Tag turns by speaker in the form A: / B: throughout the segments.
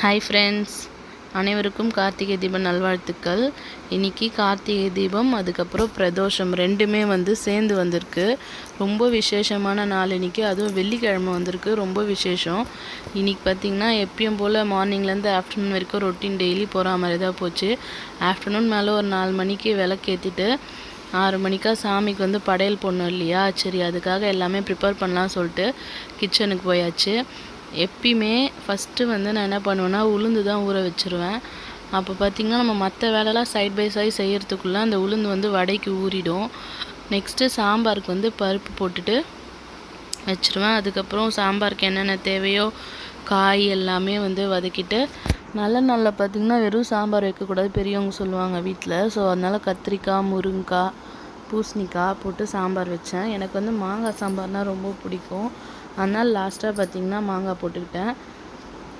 A: Hi friends அனைவருக்கும் கார்த்திகை தீபம் நல்வாழ்த்துக்கள். இன்னைக்கு கார்த்திகை தீபம் அதுக்கப்புறம் பிரதோஷம் ரெண்டுமே வந்து சேர்ந்து வந்திருக்கு. ரொம்ப விசேஷமான நாள் இன்னைக்கு. அதுவும் வெள்ளிக்கிழமை வந்திருக்கு. ரொம்ப விசேஷம். இன்றைக்கி பார்த்திங்கன்னா எப்பயும் போல் மார்னிங்லேருந்து ஆஃப்டர்நூன் வரைக்கும் ரொட்டீன் டெய்லி போகிற மாதிரி தான் போச்சு. ஆஃப்டர்நூன் மேலே ஒரு நாலு மணிக்கு விளக்கேற்றிட்டு ஆறு மணிக்கா சாமிக்கு வந்து படையல் போடணும் இல்லையா? சரி அதுக்காக எல்லாமே ப்ரிப்பேர் பண்ணலாம் சொல்லிட்டு கிச்சனுக்கு போயாச்சு. எப்பயுமே ஃபஸ்ட்டு வந்து நான் என்ன பண்ணுவேன்னா உளுந்து தான் ஊற வச்சுருவேன். அப்போ பார்த்திங்கன்னா நம்ம மற்ற வேலைலாம் சைட் பை சைட் செய்கிறதுக்குள்ளே அந்த உளுந்து வந்து வடைக்கு ஊறிடும். நெக்ஸ்ட்டு சாம்பாருக்கு வந்து பருப்பு போட்டுட்டு வச்சுருவேன். அதுக்கப்புறம் சாம்பாருக்கு என்னென்ன தேவையோ காய் எல்லாமே வந்து வதக்கிட்டு நல்ல நாளில் பார்த்திங்கன்னா வெறும் சாம்பார் வைக்கக்கூடாது பெரியவங்க சொல்லுவாங்க வீட்டில் ஸோ அதனால் கத்திரிக்காய் முருங்கைக்காய் பூசணிக்காய் போட்டு சாம்பார் வச்சேன். எனக்கு வந்து மாங்காய் சாம்பார்னால் ரொம்ப பிடிக்கும். அதனால் லாஸ்ட்டாக பார்த்திங்கன்னா மாங்காய் போட்டுக்கிட்டேன்.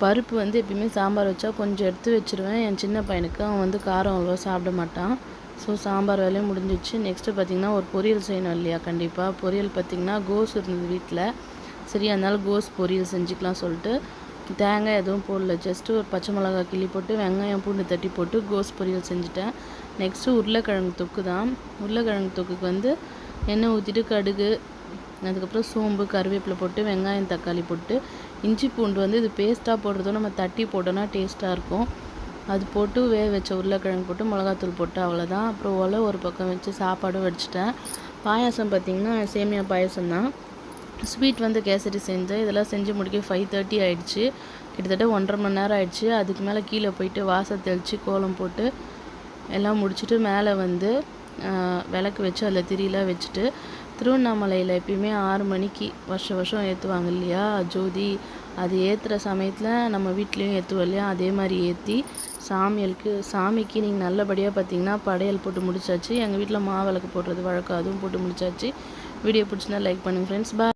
A: பருப்பு வந்து எப்பயுமே சாம்பார் வச்சா கொஞ்சம் எடுத்து வச்சுருவேன். என் சின்ன பையனுக்கு அவன் வந்து காரம் அவ்வளோவா சாப்பிட மாட்டான். ஸோ சாம்பார் வேலையும் முடிஞ்சிச்சு நெக்ஸ்ட்டு பார்த்திங்கன்னா ஒரு பொரியல் செய்யணும் இல்லையா? கண்டிப்பாக பொரியல் பார்த்திங்கன்னா கோஸ் இருந்தது வீட்டில் சரி அதனால் கோஸ் பொரியல் செஞ்சுக்கலாம் சொல்லிட்டு. தேங்காய் எதுவும் போடல. ஜஸ்ட்டு ஒரு பச்சை மிளகா கிள்ளி போட்டு வெங்காயம் பூண்டு தட்டி போட்டு கோஸ் பொரியல் செஞ்சுட்டேன். நெக்ஸ்ட்டு உருளைக்கிழங்கு தொக்கு தான் உருளைக்கிழங்கு தொக்குக்கு வந்து எண்ணெய் ஊற்றிட்டு கடுகு அதுக்கப்புறம் சோம்பு கருவேப்பிலை போட்டு வெங்காயம் தக்காளி போட்டு இஞ்சி பூண்டு வந்து இது பேஸ்ட்டாக போடுறதும் நம்ம தட்டி போட்டோன்னா டேஸ்ட்டாக இருக்கும். அது போட்டு வேக வச்ச உருளைக்கிழங்கு போட்டு மிளகாத்தூள் போட்டு அவ்வளோதான் அப்புறம் ஒலை ஒரு பக்கம் வச்சு சாப்பாடும் வடிச்சிட்டேன். பாயாசம் பார்த்திங்கன்னா சேமியா பாயசம் தான் ஸ்வீட் வந்து கேசரி செஞ்சேன். இதெல்லாம் செஞ்சு முடிக்க ஃபைவ் தேர்ட்டி ஆகிடுச்சு கிட்டத்தட்ட ஒன்றரை மணி நேரம் ஆயிடுச்சு. அதுக்கு மேலே கீழே போயிட்டு வாசல் தெளித்து கோலம் போட்டு எல்லாம் முடிச்சுட்டு மேலே வந்து விளக்கு வச்சு அதில் திரியெலாம் வச்சுட்டு திருவண்ணாமலையில் எப்பயுமே ஆறு மணிக்கு வருஷம் வருஷம் ஏற்றுவாங்க இல்லையா? ஜோதி அது ஏற்றுற சமயத்தில் நம்ம வீட்லேயும் ஏற்றுவோம் இல்லையா? அதே மாதிரி ஏற்றி சாமியலுக்கு சாமிக்கு நீங்கள் நல்லபடியாக பார்த்தீங்கன்னா படையல் போட்டு முடிச்சாச்சு. எங்கள் வீட்டில் மாவிளக்கு போடுறது வழக்கம் அதுவும் போட்டு முடிச்சாச்சு. வீடியோ பிடிச்சினா லைக் பண்ணுங்கள் ஃப்ரெண்ட்ஸ் பா